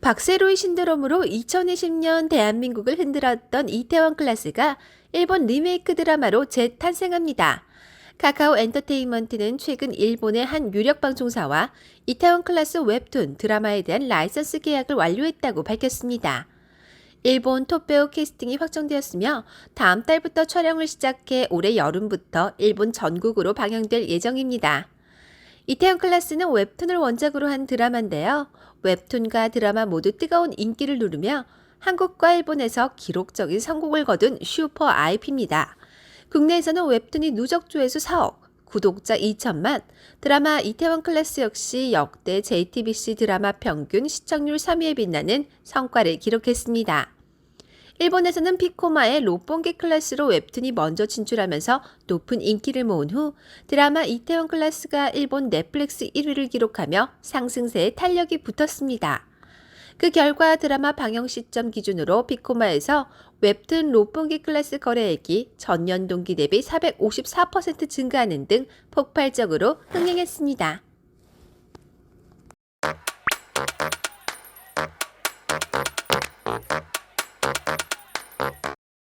박세로이 신드롬으로 2020년 대한민국을 흔들었던 이태원 클라스가 일본 리메이크 드라마로 재탄생합니다. 카카오 엔터테인먼트는 최근 일본의 한 유력 방송사와 이태원 클라스 웹툰 드라마에 대한 라이선스 계약을 완료했다고 밝혔습니다. 일본 톱배우 캐스팅이 확정되었으며 다음 달부터 촬영을 시작해 올해 여름부터 일본 전국으로 방영될 예정입니다. 이태원 클라스는 웹툰을 원작으로 한 드라마인데요. 웹툰과 드라마 모두 뜨거운 인기를 누르며 한국과 일본에서 기록적인 성공을 거둔 슈퍼 IP입니다. 국내에서는 웹툰이 누적 조회수 4억, 구독자 2천만, 드라마 이태원 클래스 역시 역대 JTBC 드라마 평균 시청률 3위에 빛나는 성과를 기록했습니다. 일본에서는 피코마의 로pon기 클래스로 웹툰이 먼저 진출하면서 높은 인기를 모은 후 드라마 이태원 클래스가 일본 넷플릭스 1위를 기록하며 상승세에 탄력이 붙었습니다. 그 결과 드라마 방영 시점 기준으로 피코마에서 웹툰 로pon기 클래스 거래액이 전년 동기 대비 454% 증가하는 등 폭발적으로 흥행했습니다.